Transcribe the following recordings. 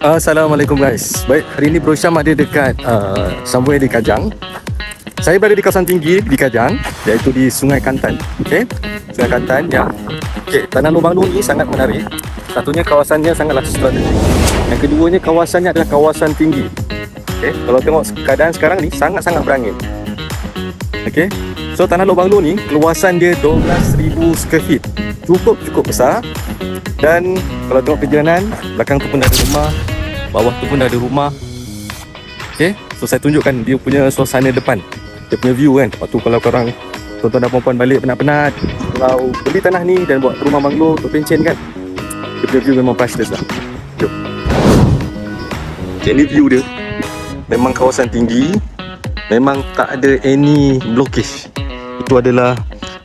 Assalamualaikum guys. Baik, hari ini Bro Syam ada dekat uh, somewhere di Kajang. Saya berada di kawasan tinggi di Kajang, iaitu di Sungai Kantan. Okey. Sungai Kantan yang okey, Tanah Lubang Lu ni sangat menarik. Satunya kawasannya sangatlah strategik. Yang keduanya kawasannya adalah kawasan tinggi. Okey, kalau tengok keadaan sekarang ni sangat-sangat berangin. Okey. So Tanah Lubang Lu ni luasan dia 12,000 square feet. Cukup cukup besar. Dan kalau tengok perjalanan, belakang tu pun ada rumah, bawah tu pun ada rumah. Okay, so saya tunjukkan dia punya suasana depan. Dia punya view kan. Lepas tu kalau korang tuan-tuan dan puan-puan balik penat-penat, kalau beli tanah ni dan buat rumah banglo untuk pencen kan, dia punya view memang priceless lah. Jom. Ni view dia. Memang kawasan tinggi, memang tak ada any blockage. Itu adalah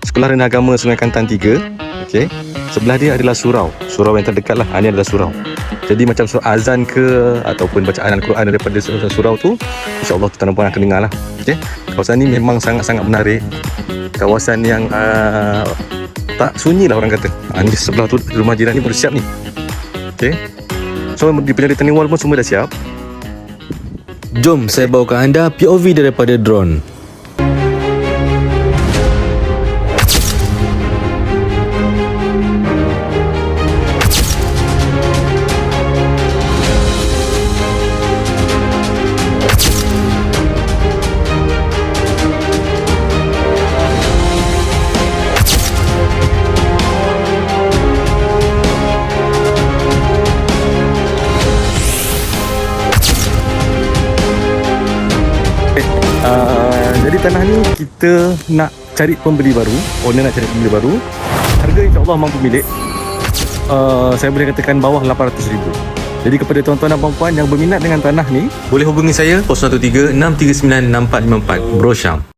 Sekolah Rendah Agama Sungai Kantan 3. Okay. Sebelah dia adalah surau. Surau yang terdekat lah. Ha, Ini adalah surau. Jadi macam surau azan ke ataupun bacaan Al-Quran daripada surau, tu, insyaAllah tuan puan akan dengar lah. Okay. Kawasan ni memang sangat-sangat menarik. Kawasan yang uh, tak sunyi lah orang kata. Ha, ni sebelah tu rumah jiran ni baru siap ni. Okay. So di punya returning wall pun semua dah siap. Jom saya bawakan anda POV daripada drone. Uh, jadi tanah ni kita nak cari pembeli baru. Owner nak cari pembeli baru. Harga insyaAllah mampu milik. Uh, Saya boleh katakan bawah RM800,000 Jadi kepada tuan-tuan dan puan-puan yang berminat dengan tanah ni Boleh hubungi saya 013 639 6454 Bro Syam.